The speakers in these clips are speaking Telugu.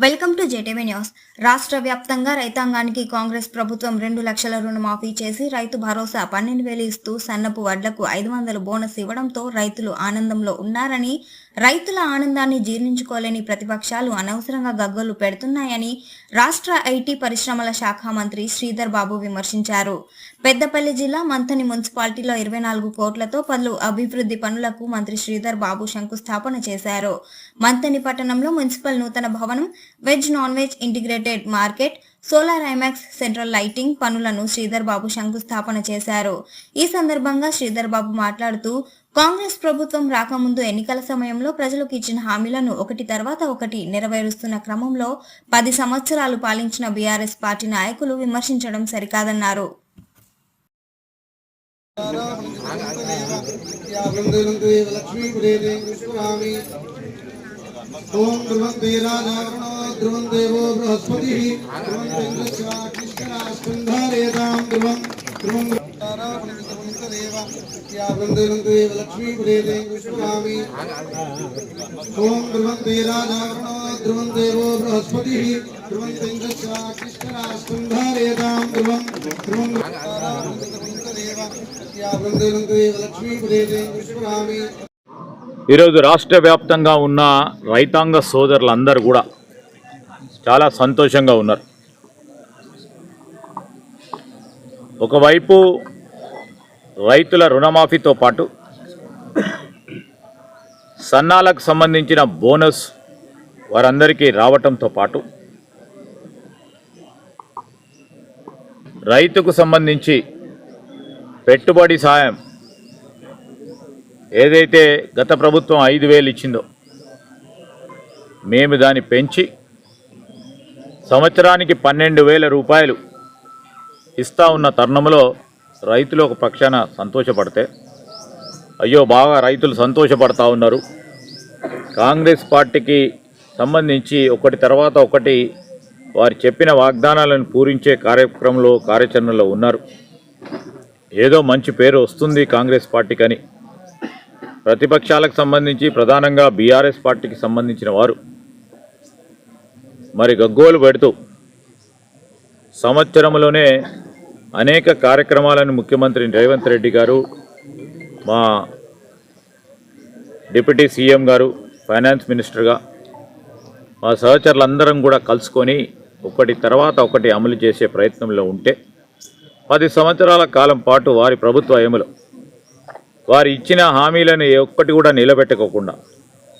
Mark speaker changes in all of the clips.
Speaker 1: Welcome to JTV news. రాష్ట్ర వ్యాప్తంగా రైతాంగానికి కాంగ్రెస్ ప్రభుత్వం రెండు లక్షల రుణమాఫీ చేసి రైతు భరోసా పన్నెండు వేలు ఇస్తూ సన్నపు వడ్లకు ఐదు వందల బోనస్ ఇవ్వడంతో రైతులు ఆనందంలో ఉన్నారని రైతుల ఆనందాన్ని జీర్ణించుకోలేని ప్రతిపక్షాలు అనవసరంగా గగ్గోలు పెడుతున్నాయని రాష్ట్ర ఐటీ పరిశ్రమల శాఖ మంత్రి శ్రీధర్ బాబు విమర్శించారు. పెద్దపల్లి జిల్లా మంథని మున్సిపాలిటీలో ఇరవై నాలుగు కోట్లతో పలు అభివృద్ధి పనులకు మంత్రి శ్రీధర్ బాబు శంకుస్థాపన చేశారు. మంథని పట్టణంలో మున్సిపల్ నూతన భవనం veg non veg integrated market solar IMAX central lighting పనులను శ్రీధర్ బాబు శంకుస్థాపన చేశారు. ఈ సందర్భంగా శ్రీధర్ బాబు మాట్లాడుతూ కాంగ్రెస్ ప్రభుత్వం రాకముందు ఎన్నికల సమయంలో ప్రజలకు ఇచ్చిన హామీలను ఒకటి తర్వాత ఒకటి నెరవేరుస్తున్న క్రమంలో పది సంవత్సరాలు పాలించిన బీఆర్ఎస్ పార్టీ నాయకులు విమర్శించడం సరికాదన్నారు.
Speaker 2: ఓం ध्रुवं देवो बृहस्पतिः ध्रुवन्तेन्द्रस्वाकृष्णरास्कन्धारेतां ध्रुवं ध्रुवं वृन्देव लक्ष्मीपुरेन्द्रस्वामी ओम ध्रुवन्ते राजावरणो ध्रुवं देवो बृहस्पतिः ध्रुवन्तेन्द्रस्वाकृष्णरास्कन्धारेतां ध्रुवं ध्रुवं वृन्देव लक्ष्मीपुरेन्द्रस्वामी
Speaker 3: ఈరోజు రాష్ట్ర వ్యాప్తంగా ఉన్న రైతాంగ సోదరులందరూ కూడా చాలా సంతోషంగా ఉన్నారు. ఒకవైపు రైతుల రుణమాఫీతో పాటు సన్నాలకు సంబంధించిన బోనస్ వారందరికీ రావటంతో పాటు రైతుకు సంబంధించి పెట్టుబడి సాయం ఏదైతే గత ప్రభుత్వం ఐదు వేలు ఇచ్చిందో మేము దాన్ని పెంచి సంవత్సరానికి పన్నెండు వేల రూపాయలు ఇస్తా ఉన్న తరుణంలో రైతులు ఒక పక్షాన సంతోషపడితే అయ్యో బాగా రైతులు సంతోషపడతా ఉన్నారు. కాంగ్రెస్ పార్టీకి సంబంధించి ఒకటి తర్వాత ఒకటి వారు చెప్పిన వాగ్దానాలను పూరించే కార్యక్రమంలో కార్యాచరణలో ఉన్నారు. ఏదో మంచి పేరు వస్తుంది కాంగ్రెస్ పార్టీకని. ప్రతిపక్షాలకు సంబంధించి ప్రధానంగా బీఆర్ఎస్ పార్టీకి సంబంధించిన వారు మరి గగ్గోలు పెడుతూ సంవత్సరంలోనే అనేక కార్యక్రమాలను ముఖ్యమంత్రి రేవంత్ రెడ్డి గారు మా డిప్యూటీ సీఎం గారు ఫైనాన్స్ మినిస్టర్గా మా సహచరులందరం కూడా కలుసుకొని ఒకటి తర్వాత ఒకటి అమలు చేసే ప్రయత్నంలో ఉంటే పది సంవత్సరాల కాలం పాటు వారి ప్రభుత్వ హయములో వారు ఇచ్చిన హామీలను ఏ ఒక్కటి కూడా నిలబెట్టుకోకుండా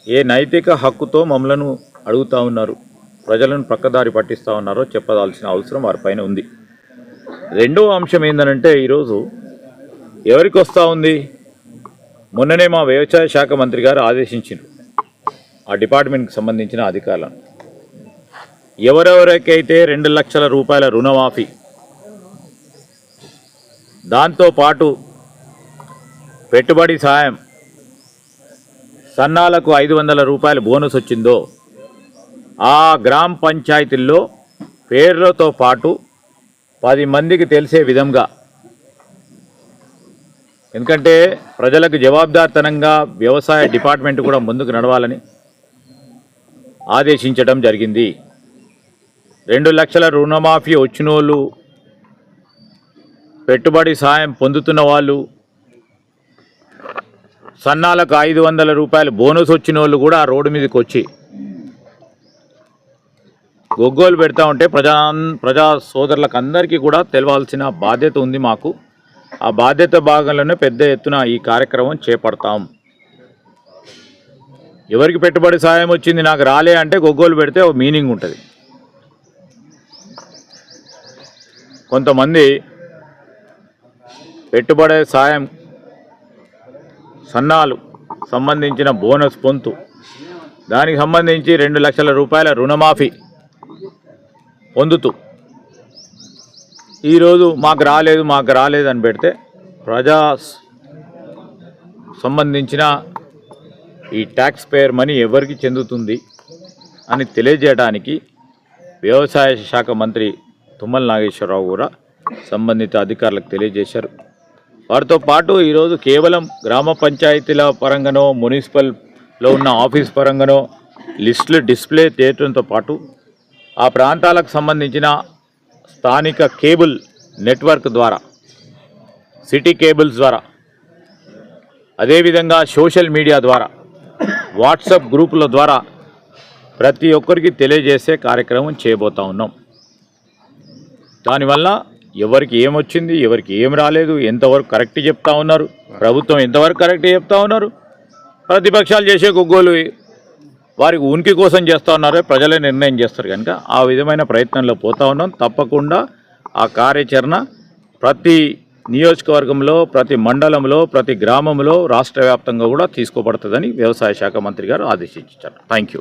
Speaker 3: ఏ నైతిక హక్కుతో మమ్మలను అడుగుతా ఉన్నారు. ప్రజలను పక్కదారి పట్టిస్తూ ఉన్నారో చెప్పదాల్సిన అవసరం వారిపైన ఉంది. రెండవ అంశం ఏంటంటే ఈరోజు ఎవరికి వస్తూ ఉంది? మొన్ననే మా వ్యవసాయ శాఖ మంత్రి గారు ఆదేశించారు. ఆ డిపార్ట్మెంట్కి సంబంధించిన అధికారులను. ఎవరెవరికైతే రెండు లక్షల రూపాయల రుణమాఫీ దాంతో పాటు పెట్టుబడి సాయం సన్నాలకు ఐదు వందల రూపాయల బోనస్ వచ్చిందో ఆ గ్రామ పంచాయతీల్లో పేర్లతో పాటు పది మందికి తెలిసే విధంగా. ఎందుకంటే ప్రజలకు జవాబుదారితనంగా వ్యవసాయ డిపార్ట్మెంట్ కూడా ముందుకు నడవాలని ఆదేశించడం జరిగింది. రెండు లక్షల రుణమాఫీ వచ్చిన వాళ్ళు పెట్టుబడి సాయం పొందుతున్న వాళ్ళు సన్నాలకు ఐదు వందల రూపాయలు బోనస్ వచ్చిన వాళ్ళు కూడా రోడ్డు మీదకి వచ్చి గొగ్గోలు పెడతా ఉంటే ప్రజా ప్రజా సోదరులకు అందరికీ కూడా తెలవాల్సిన బాధ్యత ఉంది మాకు. ఆ బాధ్యత భాగంలోనే పెద్ద ఎత్తున ఈ కార్యక్రమం చేపడతాం. ఎవరికి పెట్టుబడి సాయం వచ్చింది నాకు రాలే అంటే గొగ్గోలు పెడితే ఒక మీనింగ్ ఉంటుంది. కొంతమంది పెట్టుబడి సాయం సన్నాలు సంబంధించిన బోనస్ పొంతు. దానికి సంబంధించి రెండు లక్షల రూపాయల రుణమాఫీ పొందుతూ. ఈరోజు మాకు రాలేదు మాకు రాలేదు అని పెడితే ప్రజా సంబంధించిన ఈ ట్యాక్స్ పేయర్ మనీ ఎవరికి చెందుతుంది అని తెలియజేయడానికి వ్యవసాయ శాఖ మంత్రి తుమ్మల నాగేశ్వరరావు కూడా సంబంధిత అధికారులకు తెలియజేశారు. వారితో పాటు ఈరోజు కేవలం గ్రామ పంచాయతీల పరంగానో మున్సిపల్లో ఉన్న ఆఫీస్ పరంగానో లిస్టులు డిస్ప్లే చేయడంతో పాటు ఆ ప్రాంతాలకు సంబంధించిన స్థానిక కేబుల్ నెట్వర్క్ ద్వారా సిటీ కేబుల్స్ ద్వారా అదేవిధంగా సోషల్ మీడియా ద్వారా వాట్సాప్ గ్రూపుల ద్వారా ప్రతి ఒక్కరికి తెలియజేసే కార్యక్రమం చేయబోతా ఉన్నాం. దానివల్ల ఎవరికి ఏమొచ్చింది ఎవరికి ఏం రాలేదు ఎంతవరకు కరెక్ట్ చెప్తా ఉన్నారు ప్రభుత్వం ఎంతవరకు కరెక్ట్ చెప్తా ఉన్నారు ప్రతిపక్షాలు చేసే గొగ్గోలు వారికి ఉనికి కోసం చేస్తూ ఉన్నారో ప్రజలే నిర్ణయం చేస్తారు కనుక ఆ విధమైన ప్రయత్నంలో పోతా ఉన్నాం. తప్పకుండా ఆ కార్యాచరణ ప్రతి నియోజకవర్గంలో ప్రతి మండలంలో ప్రతి గ్రామంలో రాష్ట్ర వ్యాప్తంగా కూడా తీసుకోబడుతుందని వ్యవసాయ శాఖ మంత్రి గారు ఆదేశించారు. Thank you